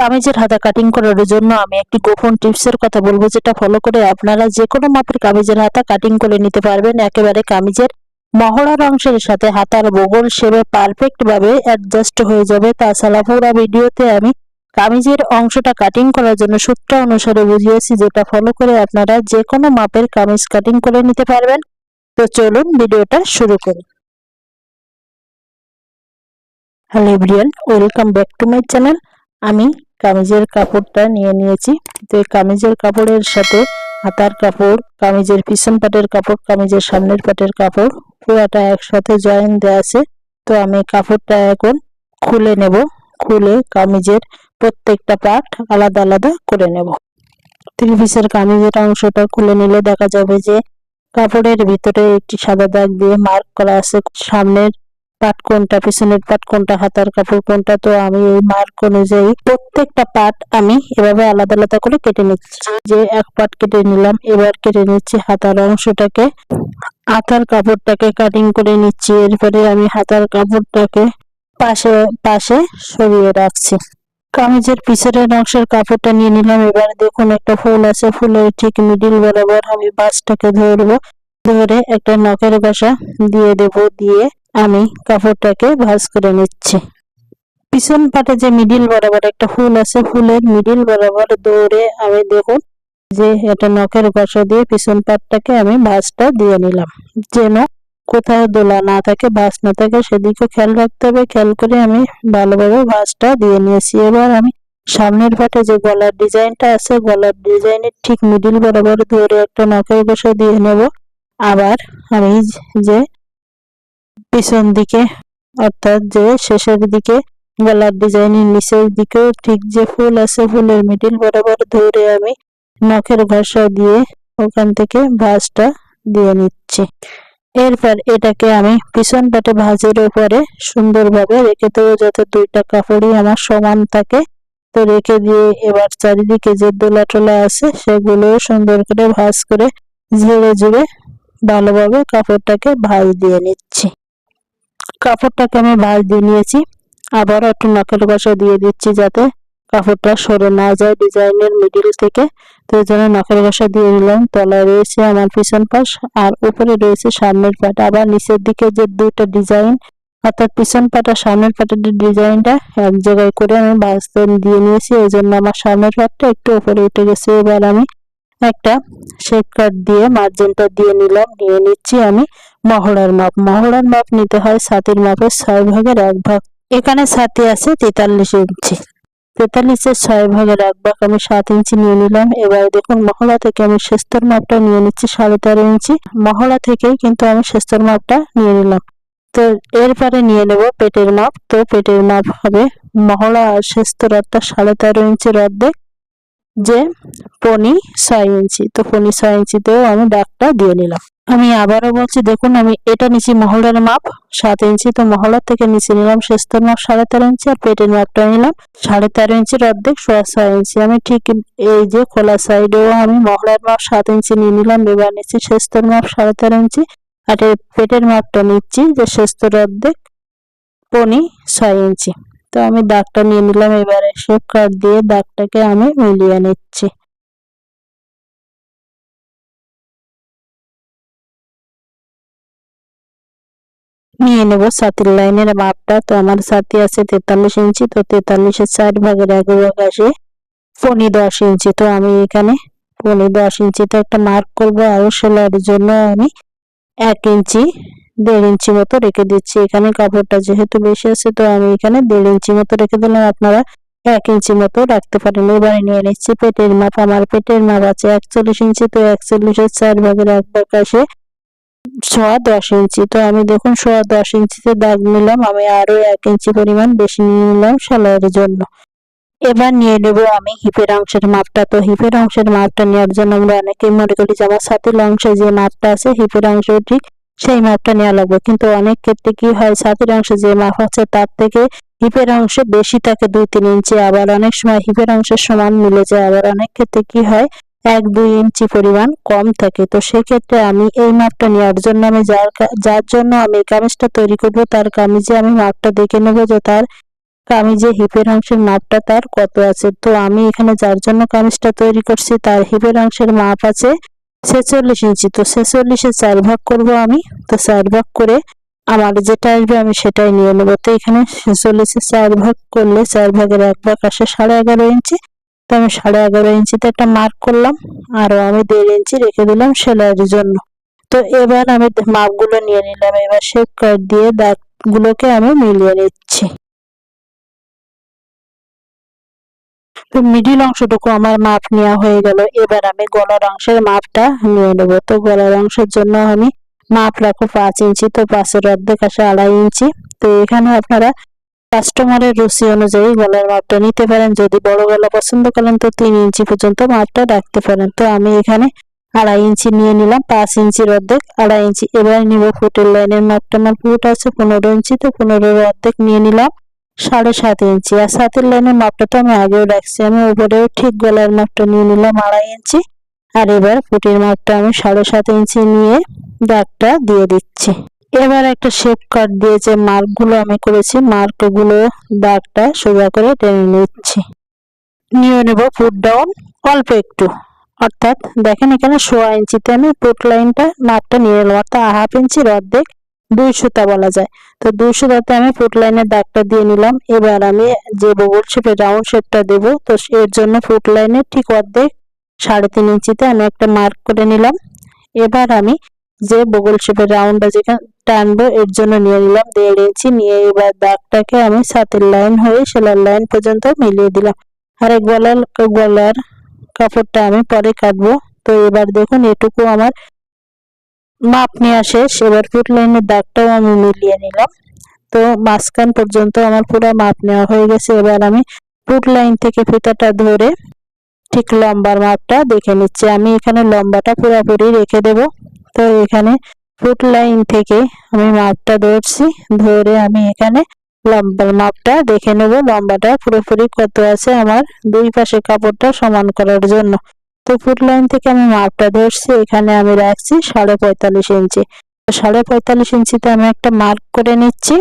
কামিজের হাতা কাটিং করার জন্য আমি একটি গোপন টিপসের কথা বলব, যেটা ফলো করে আপনারা যে কোনো মাপের কামিজের হাতা কাটিং করে নিতে পারবেন। একেবারে কামিজের মহড়ার অংশের সাথে হাতার বগল সেবে পারফেক্ট ভাবে অ্যাডজাস্ট হয়ে যাবে। তাছাড়া পুরো ভিডিওতে আমি কামিজের অংশটা কাটিং করার জন্য সূত্র অনুসারে বুঝিয়েছি, যেটা ফলো করে আপনারা যে কোনো মাপের কামিজ কাটিং করে নিতে পারবেন। তো চলুন ভিডিওটা শুরু করি। Hello everyone welcome back to my channel আমি কামিজের কাপড়টা নিয়ে নিয়েছি। তো এই কামিজের কাপড়ের সাথে হাতার কাপড়, কামিজের পিছন পাটের কাপড়, কামিজের সামনের পাটের কাপড় পুরাটা একসাথে জয়েন দেওয়া আছে। তো আমি কাপড়টা এখন খুলে নেব। খুলে কামিজের প্রত্যেকটা পার্ট আলাদা আলাদা করে নেব। থ্রি পিসের কামিজের অংশটা খুলে নিলে দেখা যাবে যে কাপড়ের ভিতরে একটি সাদা দাগ দিয়ে মার্ক করা আছে। সামনের পাট কোনটা, পিছনের পাট কোনটা, হাতার কাপড় কোনটা। তো আমি এই মার্ক অনুযায়ী প্রত্যেকটা পাট আমি এভাবে আলাদা আলাদা করে কেটে নিচ্ছি। যে এক পাট কেটে নিলাম, এবার কেটে নিচ্ছি হাতার অংশটাকে। হাতার কাপড়টাকে কাটিং করে নিচ্ছি, এরপরে আমি হাতার কাপড়টাকে পাশে পাশে সরিয়ে রাখছি। কামিজের পিছনের অংশের কাপড়টা নিয়ে নিলাম, এবার দেখুন একটা ফুল আছে, ফুলের ঠিক মিডিল বরাবর আমি বাঁশটাকে ধরবো। ধরে একটা নখের বাসা দিয়ে দেব, দিয়ে আমি কাপড়টাকে ভাজ করে নিচ্ছি। পিছন পাটে যে মিডিল বরাবর একটা ফুল আছে ফুলের মিডিল বরাবর দৌড়ে আমি দেখুন যে এটা নখের বাসা দিয়ে পিছন পাটটাকে আমি ভাঁজটা দিয়ে নিলাম। যেন কোথাও দোলা না থাকে, ভাঁজ না থাকে, সেদিকে খেয়াল রাখতে হবে। খেয়াল করে আমি ভালোভাবে ভাঁজটা দিয়ে নিয়েছি। এবার আমি সামনের পাটে যে গলার ডিজাইনটা আছে, গলার ডিজাইনের ঠিক মিডিল বরাবর ধরে একটা নখের বসা দিয়ে নেব। আবার আমি যে পিছন দিকে, অর্থাৎ যে শেষের দিকে গলার ডিজাইনের নিচের দিকেও ঠিক যে ফুল আছে, ফুলের মিডিল বরাবর ধরে আমি নখের ঘষা দিয়ে ওখান থেকে ভাঁজটা দিয়ে নিচ্ছি। এরপর এটাকে আমি পিছন পাটে ভাঁজের উপরে সুন্দরভাবে রেখে দেবো, যাতে দুইটা কাপড়ই আমার সমান থাকে। তো রেখে দিয়ে এবার চারিদিকে যে দোলা টোলা আছে সেগুলো সুন্দর করে ভাঁজ করে ঝেড়ে ঝেড়ে ভালোভাবে কাপড়টাকে ভাঁজ দিয়ে নিচ্ছি। কাপড়টাকে আমি ভাঁজ দিয়ে নিয়েছি। আবার একটু নখের কষা দিয়ে দিচ্ছি যাতে কাপড়টা সরে না যায় ডিজাইনের মিডিল থেকে। তো এই জন্য নখের কষা দিয়ে নিলাম তলায় রয়েছে আমার পিছন পাশ আর উপরে রয়েছে সামনের পাট। আবার নিচের দিকে যে দুইটা ডিজাইন, অর্থাৎ পিছন পাটা সামনের পাটের ডিজাইনটা, এক জায়গায় করে আমি ভাঁজতে দিয়ে নিয়েছি। এই জন্য আমার সামনের পাটটা একটু উপরে উঠে গেছে। এবার আমি একটা শেপ কাট দিয়ে মার্জিনটা দিয়ে নিলাম। নিয়ে নিচ্ছি আমি মহড়ার মাপ। মহড়ার মাপ নিতে হয় ছাতির মাপের ছয় ভাগের এক ভাগ। এখানে সাথে আছে, তেতাল্লিশ ইঞ্চি। তেতাল্লিশের ছয় ভাগের এক ভাগ আমি সাত ইঞ্চি নিয়ে নিলাম। এবার দেখুন মহলা থেকে আমি শেস্তর মাপটা নিয়ে নিচ্ছি সাড়ে তেরো ইঞ্চি। মহলা থেকেই কিন্তু আমি শেস্তর মাপটা নিয়ে নিলাম। তো এরপরে নিয়ে নেব পেটের মাপ। তো পেটের মাপ হবে মহলা আর শেস্তর অর্থাৎ সাড়ে তেরো ইঞ্চির অর্ধেক যে পনি ছয় ইঞ্চি। তো পনি ছয় ইঞ্চিতেও আমি দাগটা দিয়ে নিলাম। আমি আবারও বলছি, দেখুন, আমি এটা নিচে মহলার মাপ, সাত ইঞ্চি তো মহলার থেকে নিচে নিলাম শেস্তর মাপ সাড়ে তেরো ইঞ্চি আর পেটের মাপটা নিলাম, সাড়ে তেরো ইঞ্চির অর্ধেক সোয়া ছয় ইঞ্চি। আমি ঠিক এই যে খোলা সাইডেও আমি মহলার মাপ সাত ইঞ্চি নিয়ে নিলাম, এবার নিচ্ছি শেস্তর মাপ সাড়ে তেরো ইঞ্চি আর পেটের মাপটা নিচ্ছি যে শেস্তর অর্ধেক পনি ছয় ইঞ্চি। তো আমি দাগটা নিয়ে নিলাম, এবারে শেপ কাট দিয়ে দাগটাকে আমি মিলিয়ে নিচ্ছি। নিয়ে নেব, সাতির লাইনের মাপটা। তো আমার সাথে আছে তেতাল্লিশ ইঞ্চি, তো তেতাল্লিশের চার ভাগের এক ভাগ আসে পনি দশ ইঞ্চি। তো আমি এখানে পনি দশ ইঞ্চিতে একটা মার্ক করব, আরও সেলাইয়ের জন্য আমি এক ইঞ্চি, দেড় ইঞ্চি মতো রেখে দিচ্ছি। এখানে কাপড়টা যেহেতু বেশি আছে, তো আমি এখানে দেড় ইঞ্চি মতো রেখে দিলাম। আপনারা এক ইঞ্চি মতো রাখতে পারেন। এবারে নিয়ে নিচ্ছি পেটের মাপ। আমার পেটের মাপ আছে একচল্লিশ ইঞ্চি, তো একচল্লিশের চার ভাগের এক ভাগ আসে সোয়া দশ ইঞ্চি। তো আমি দেখুন সোয়া দশ ইঞ্চিতে দাগ নিলাম, আমি আরও এক ইঞ্চি পরিমাণ বেশি নিয়ে নিলাম সেলাইয়ের জন্য। এবার নিয়ে নেব আমি হিপের অংশের মাপটা। তো হিপের অংশের মাপটা নেওয়ার জন্য আমরা অনেকেই মনে করি যে আমার ছাতির অংশে যে মাপটা আছে, হিপের অংশে ঠিক সেই মাপটা নেওয়া লাগবে। কিন্তু অনেক ক্ষেত্রে কি হয়, ছাতির অংশে যে মাপ আছে তার থেকে হিপের অংশে বেশি থাকে দুই তিন ইঞ্চি। আবার অনেক সময় হিপের অংশের সমান মিলে যায়। আবার অনেক ক্ষেত্রে কি হয় এক দুই ইঞ্চি পরিমাণ কম থাকে। তো সেক্ষেত্রে আমি এই মাপটা নেওয়ার জন্য আমি যার যার জন্য আমি এই কামিজটা তৈরি করব, তার কামিজে আমি মাপটা দেখে নেব যে তার কামিজে হিপের অংশের মাপটা তার কত আছে। তো আমি এখানে যার জন্য কামিজটা তৈরি করছি, তার হিপের অংশের মাপ আছে ছেচল্লিশ ইঞ্চি। তো ছেচল্লিশে চার ভাগ করব আমি, তো চার ভাগ করে আমার যেটা আসবে আমি সেটাই নিয়ে নেব। তো এখানে ছেচল্লিশে চার ভাগ করলে চার ভাগের এক ভাগ আসে সাড়ে এগারো ইঞ্চি। তো আমি সাড়ে এগারো ইঞ্চিতে একটা মার্ক করলাম আরও আমি দেড় ইঞ্চি রেখে দিলাম সেলাইয়ের জন্য। তো এবার আমি মাপগুলো নিয়ে নিলাম, এবার শেপ কাট দিয়ে দাগগুলোকে আমি মিলিয়ে নিচ্ছি। তো মিডিল অংশটুকু আমার মাপ নেওয়া হয়ে গেল, এবার আমি গলার অংশের মাপটা নিয়ে নেব। তো গলার অংশের জন্য আমি মাপ রাখো পাঁচ ইঞ্চি, তো পাঁচের অর্ধেক আসে আড়াই ইঞ্চি। তো এখানে আপনারা কাস্টমারের রুচি অনুযায়ী গলার মাপটা নিতে পারেন। যদি বড় গলা পছন্দ করেন, তো তিন ইঞ্চি পর্যন্ত মাপটা রাখতে পারেন। তো আমি এখানে আড়াই ইঞ্চি নিয়ে নিলাম, পাঁচ ইঞ্চির অর্ধেক, আড়াই ইঞ্চি। এবার নিব ফুটের লাইনের মাপটা। আমার ফুট আছে পনেরো ইঞ্চি, তো পনেরোর অর্ধেক নিয়ে নিলাম, সাড়ে সাত ইঞ্চি। আর সাতের লাইনের মাপটা তো আমি আগেও রাখছি। আমি উপরেও ঠিক গলার মাপটা নিয়ে নিলাম, আড়াই ইঞ্চি। আর এবার ফুটের মাপটা আমি সাড়ে সাত ইঞ্চি নিয়ে দাগটা দিয়ে দিচ্ছি। এবার একটা শেপ কাট দিয়ে যে মার্কগুলো আমি করেছি মার্কগুলো দাগটা সোজা করে টেনে নিচ্ছি। নিয়ে নেব ফুট ডাউন অল্প একটু। অর্থাৎ দেখেন এখানে সোয়া ইঞ্চিতে আমি ফুট লাইনটা মাপটা নিয়ে নিলাম অর্থাৎ হাফ ইঞ্চির অর্ধেক দুই সুতা বলা যায়। তো দুই সুতাতে আমি ফুট লাইনের দাগটা দিয়ে নিলাম। এবার আমি যে বগল শেপে রাউন্ড শেপটা দেব, তো এর জন্য ফুট লাইনের ঠিক অর্ধেক, সাড়ে তিন ইঞ্চিতে আমি একটা মার্ক করে নিলাম। এবার আমি যে বগল শেপের রাউন্ডটা যেখানে টানবো এর জন্য নিয়ে নিলাম, দেড় ইঞ্চি নিয়ে এবার দাগটাকে আমি সাতের লাইন হয়ে সেলার লাইন পর্যন্ত মিলিয়ে দিলাম। আর এক গলার গলার কাপড়টা আমি পরে কাটবো। তো এবার দেখুন, এটুকু আমার মাপ নেওয়া শেষ। এবার ফুট লাইনের দাগটাও আমি মিলিয়ে নিলাম। তো মাঝখান পর্যন্ত আমার পুরো মাপ নেওয়া হয়ে গেছে। এবার আমি ফুট লাইন থেকে ফিতাটা ধরে ঠিক লম্বার মাপটা দেখে নিচ্ছি। আমি এখানে লম্বাটা পুরোপুরি রেখে দেব। তো এখানে ফুট লাইন থেকে আমি মাপটা ধরছি, ধরে আমি এখানে লম্বার মাপটা দেখে নেব। লম্বাটা পুরোপুরি কত আছে আমার দুই পাশে কাপড়টা সমান করার জন্য। তো ফুট লাইন থেকে আমি মাপটা ধরছি, এখানে আমি রাখছি সাড়ে পঁয়তাল্লিশ ইঞ্চি। সাড়ে পঁয়তাল্লিশ ইঞ্চিতে আমি একটা মার্ক করে নিচ্ছি।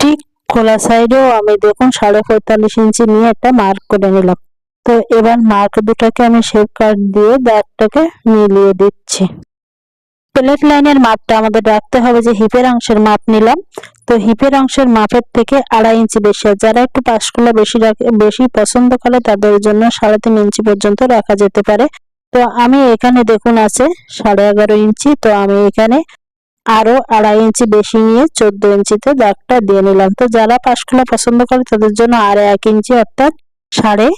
ঠিক খোলা সাইডেও আমি দেখুন সাড়ে পঁয়তাল্লিশ ইঞ্চি নিয়ে একটা মার্ক করে নিলাম। তো এবার মার্ক দুটাকে আমি শেপ কাট দিয়ে দাগটাকে মিলিয়ে দিচ্ছি। প্লেট লাইনের মাপটা আমাদের রাখতে হবে যে হিপের অংশের মাপ নিলাম। তো হিপের অংশের মাপের থেকে আড়াই ইঞ্চি বেশি যারা একটু পাঁচকুলা বেশি বেশি পছন্দ করে তাদের জন্য সাড়ে তিন ইঞ্চি পর্যন্ত রাখা যেতে পারে। তো আমি এখানে দেখুন আছে সাড়ে এগারো ইঞ্চি, তো আমি এখানে আরও আড়াই ইঞ্চি বেশি নিয়ে চোদ্দ ইঞ্চিতে দাগটা দিয়ে নিলাম। তো যারা পাঁচকুলা পছন্দ করে তাদের জন্য আর এক ইঞ্চি অর্থাৎ সাড়ে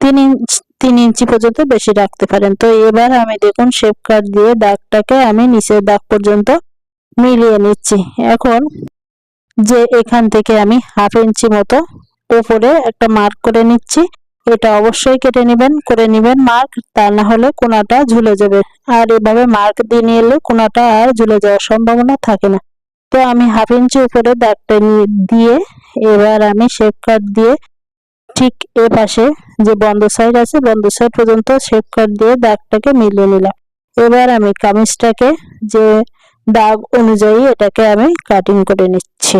তিন ইঞ্চি তিন ইঞ্চি পর্যন্ত বেশি রাখতে পারেন। তো এবার আমি দেখুন শেপ কাট দিয়ে দাগটাকে আমি নিচের দাগ পর্যন্ত মিলিয়ে নিচ্ছি। এখন যে এখান থেকে আমি হাফ ইঞ্চি মতো উপরে একটা মার্ক করে নিচ্ছি। এটা অবশ্যই কেটে নেবেন, করে নেবেন মার্ক তা না হলে কোনাটা ঝুলে যাবে। আর এভাবে মার্ক দিয়ে নিয়ে এলে কোনাটা আর ঝুলে যাওয়ার সম্ভাবনা থাকে না। তো আমি হাফ ইঞ্চি উপরে দাগটা দিয়ে এবার আমি শেপ কাট দিয়ে ঠিক এ পাশে যে বন্ধ সাইড আছে, বন্ধ সাইড পর্যন্ত শেপ কাট দিয়ে দাগটাকে মিলিয়ে নিলাম। এবার আমি কামিজটাকে যে দাগ অনুযায়ী এটাকে আমি কাটিং করে নিচ্ছি।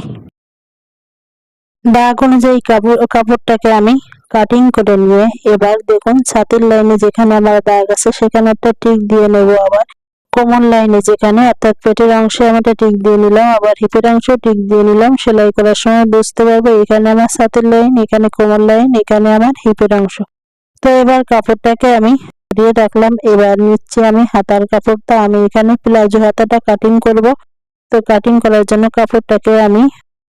দাগ অনুযায়ী কাপড়, কাপড়টাকে আমি কাটিং করে নিয়ে এবার দেখুন, ছাতির লাইনে যেখানে আমার দাগ আছে, সেখানে একটা টিক দিয়ে নেব আবার। কমন লাইনে যেখানে অর্থাৎ পেটের অংশে আমি একটা টিক দিয়ে নিলাম, আবার হিপের অংশে টিক দিয়ে নিলাম, সেলাই করার সময় বুঝতে পারব এখানে আমার ছাতির লাইন এখানে কমন লাইন এখানে আমার হিপের অংশ। তো এবার কাপড়টাকে আমি দিয়ে রাখলাম, এবার নিচ্ছি আমি হাতার কাপড়টা, আমি এখানে প্লাজো হাতাটা কাটিং করব। তো কাটিং করার জন্য কাপড়টাকে আমি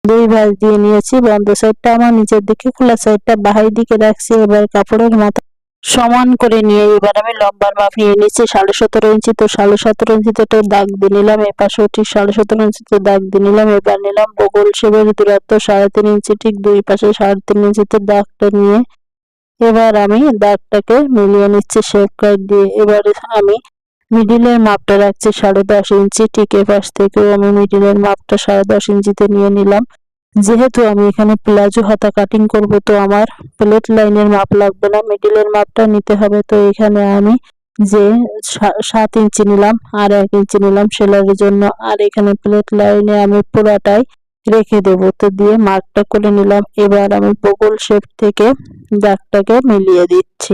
দুই ভাঁজ দিয়ে নিয়েছি, বন্ধ সাইডটা আমার নিচের দিকে, খোলা সাইডটা বাহির দিকে রাখছি, এবার কাপড়ের মাথা সমান করে নিয়ে এবার আমি লম্বার মাপ নিয়ে নিচ্ছি। সাড়ে সতেরো ইঞ্চি তো সাড়ে সতেরো ইঞ্চিতে তো দাগ দিয়ে নিলাম। এ পাশে ঠিক সাড়ে সতেরো ইঞ্চিতে দাগ দিয়ে নিলাম। এবার নিলাম বগল শেপের দূরত্ব সাড়ে তিন ইঞ্চি, ঠিক দুই পাশে সাড়ে তিন ইঞ্চিতে দাগটা নিয়ে। এবার আমি দাগটাকে মিলিয়ে নিচ্ছি শেপ কাট দিয়ে। এবারে আমি মিডিলের মাপটা রাখছি সাড়ে দশ ইঞ্চি। ঠিক এ পাশ থেকেও আমি মিডিলের মাপটা সাড়ে দশ ইঞ্চিতে নিয়ে নিলাম। যেহেতু আমি এখানে প্লাজো হাতা কাটিং করব, তো আমার প্লেট লাইনের মাপ লাগবে না মিডিলের মাপটা নিতে হবে। তো এখানে আমি যে সাত ইঞ্চি নিলাম আর এক ইঞ্চি নিলাম সেলাইয়ের জন্য, আর এখানে প্লেট লাইনে আমি পুরাটাই রেখে দেব। তো দিয়ে মার্কটা করে নিলাম। এবার আমি বগল শেপ থেকে দাগটাকে মিলিয়ে দিচ্ছি।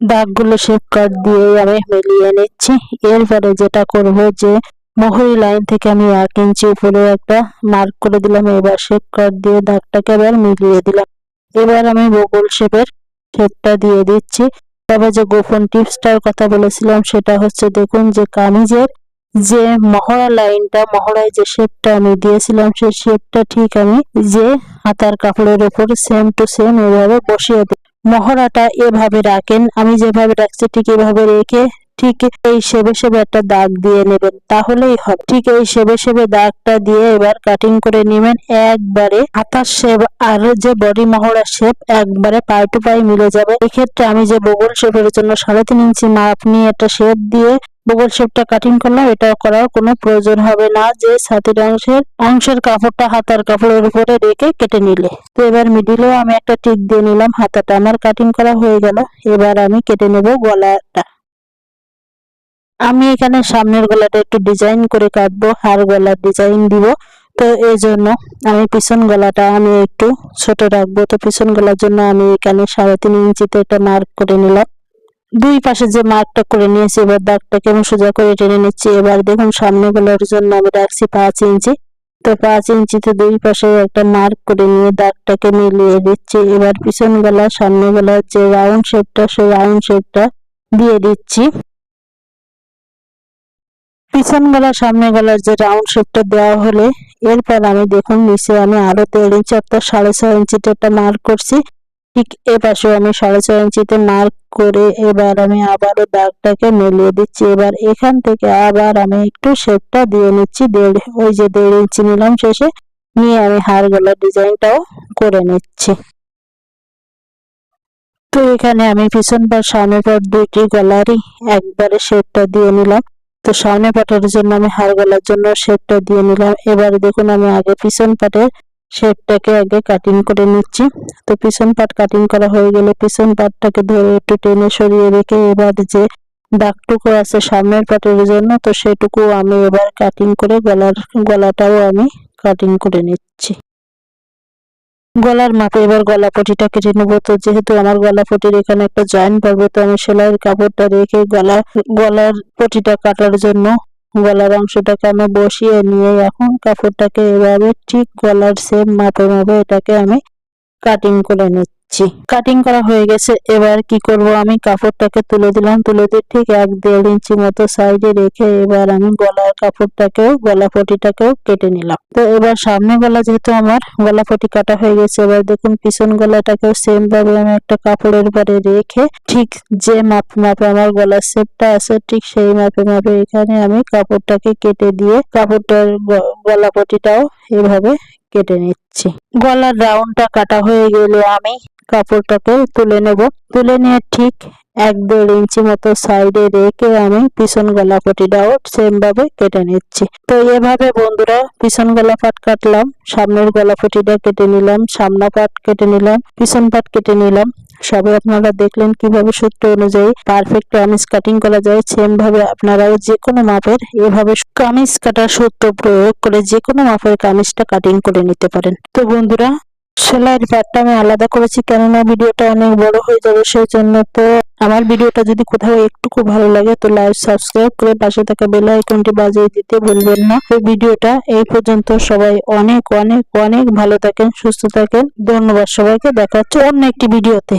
দাগগুলো শেপ কাট দিয়ে আমি মিলিয়ে নিচ্ছি। এরপরে যেটা করব যে মোহরি লাইন থেকে আমি এক ইঞ্চি উপরে একটা মার্ক করে দিলাম, এবার শেপ কাট দিয়ে দাগটাকে এবার মিলিয়ে দিলাম। এবার আমি বগল শেপের শেপটা দিয়ে দিচ্ছি। তবে যে গোপন টিপসটার কথা বলেছিলাম, সেটা হচ্ছে দেখুন যে কামিজের যে মহড়া লাইনটা, মহড়ায় যে শেপটা আমি দিয়েছিলাম, সেই শেপটা ঠিক আমি যে হাতার কাপড়ের উপর সেম টু সেম এভাবে বসিয়ে দিই। মহড়াটা এভাবে রাখেন, আমি যেভাবে রাখছি ঠিক এভাবে রেখে ঠিক এই সেবে সেবে একটা দাগ দিয়ে নেবেন, তাহলেই হবে। ঠিক এই সেবে সেবে দাগটা দিয়ে এবার কাটিং করে নেবেন। একবারে হাতার শেপ আর যে বডি মহড়া শেপ একবারে পাই টু পাই মিলে যাবে। এক্ষেত্রে আমি যে বগল শেপের জন্য সাড়ে তিন ইঞ্চি মাপ নিয়ে একটা শেপ দিয়ে বগল শেপটা কাটিং করলাম, এটা করার কোনো প্রয়োজন হবে না। যে ছাতির অংশের অংশের কাপড়টা হাতার কাপড়ের উপরে রেখে কেটে নিলে। তো এবার মিডিলেও আমি একটা টিক দিয়ে নিলাম, হাতাটা আমার কাটিং করা হয়ে গেল। এবার আমি কেটে নেব গলাটা। আমি এখানে সামনের গলাটা একটু ডিজাইন করে কাটবো হার গলার ডিজাইন দিব। তো এই জন্য আমি পিছন গলাটা আমি একটু ছোট রাখব। তো পিছন গলার জন্য আমি এখানে সাড়ে তিন ইঞ্চিতে একটা মার্ক করে নিলাম। দুই পাশে যে মার্কটা করে নিয়েছি, এবার দাগটাকে আমি সোজা করে টেনে নিচ্ছি। এবার দেখুন, সামনে গলার জন্য আমি রাখছি পাঁচ ইঞ্চি। তো পাঁচ ইঞ্চিতে দুই পাশে একটা মার্ক করে নিয়ে দাগটাকে মিলিয়ে দিচ্ছি। এবার পিছন গলা সামনে গলার যে রাউন্ড শেপটা সেই রাউন্ড শেপটা দিয়ে দিচ্ছি। পিছন গলা, সামনে গলার যে রাউন্ড শেপটা দেওয়া হলে, এরপর আমি দেখুন নিচে আমি আরও দেড় ইঞ্চি অর্থাৎ সাড়ে ছয় ইঞ্চিতে একটা মার্ক করছি। ঠিক এ পাশেও আমি সাড়ে ছয় ইঞ্চিতে মার্ক করে এবার আমি আবারও দাগটাকে মেলিয়ে দিচ্ছি। এবার এখান থেকে আবার আমি একটু শেপটা দিয়ে নিচ্ছি। দেড়, ওই যে দেড় ইঞ্চি নিলাম শেষে, নিয়ে আমি হার গলার ডিজাইনটাও করে নিচ্ছি। তো এখানে আমি পিছন পার সামনে পার দুইটি গলারই একবারে শেপটা দিয়ে নিলাম। তো সামনে পাটের জন্য আমি হার গলার জন্য শেপটা দিয়ে নিলাম। এবার দেখুন, আমি আগে পিছন পাটের শেপটাকে আগে কাটিং করে নিচ্ছি। তো পিছন পাট কাটিং করা হয়ে গেলে পিছন পাটটাকে ধরে একটু টেনে সরিয়ে রেখে এবার যে দাগটুকু আছে সামনের পাটের জন্য, তো সেটুকু আমি এবার কাটিং করে গলার, গলাটাও আমি কাটিং করে নিচ্ছি। গলার মাপে এবার গলা পটিটা কেটে নেব। তো যেহেতু আমার গলা পটির এখানে একটা জয়েন্ট পড়বে তো আমি সেলাইয়ের কাপড়টা রেখে গলা, গলার পটিটা কাটার জন্য গলার অংশটাকে আমি বসিয়ে নিয়ে এখন কাপড়টাকে এভাবে ঠিক গলার সেম মাপে মাপে এটাকে আমি কাটিং করে নিচ্ছি। কাটিং করা হয়ে গেছে। এবার কি করব? আমি কাপড়টাকে তুলে দিলাম। তুলে দিয়ে ঠিক এক দেড় ইঞ্চি মতো সাইডে রেখে এবার আমি গলার কাপড়টাকেও, গলা পটিটাকেও কেটে নিলাম। তো এবার সামনে গলা যেহেতু আমার, গলা পটি কাটা হয়ে গেছে। এবার দেখুন, পিছন গলাটাকেও সেম ভাবে আমি একটা কাপড়ের উপরে রেখে ঠিক যে মাপ, মাপে আমার গলার শেপটা আছে, ঠিক সেই মাপে মাপে এখানে আমি কাপড়টাকে কেটে দিয়ে কাপড়টার গলা পটিটাও এভাবে কেটে নিচ্ছি। গলার রাউন্ডটা কাটা হয়ে গেলে আমি কাপড়টাকে তুলে নেব। তুলে নিয়ে ঠিক এক দেড় ইঞ্চি মতো সাইডে রেখে আমি পিছন গলা পটিটাও সেম ভাবে কেটে নিচ্ছি। তো এভাবে বন্ধুরা পিছন গলা পাট কাটলাম, সামনের গলা পটিটা কেটে নিলাম, সামনা পাট কেটে নিলাম, পিছন পাট কেটে নিলাম। সবে আপনারা দেখলেন কীভাবে সূত্র অনুযায়ী পারফেক্ট কামিজ কাটিং করা যায়। সেম ভাবে আপনারাও যে কোনো মাপের এভাবে কামিজ কাটার সূত্র প্রয়োগ করে যে কোনো মাপের কামিজটা কাটিং করে নিতে পারেন। তো বন্ধুরা সেলাইয়ের পার্টটা আমি আলাদা করেছি, কেননা ভিডিওটা অনেক বড় হয়ে যাবে সেই জন্য তো আমার ভিডিওটা যদি কোথাও একটুকু ভালো লাগে, তো লাইক সাবস্ক্রাইব করে পাশে থাকা বেল আইকনটি বাজিয়ে দিতে ভুলবেন না। এই ভিডিওটা এই পর্যন্ত। সবাই অনেক অনেক অনেক ভালো থাকেন, সুস্থ থাকেন। ধন্যবাদ সবাইকে। দেখা হচ্ছে অন্য একটি ভিডিওতে।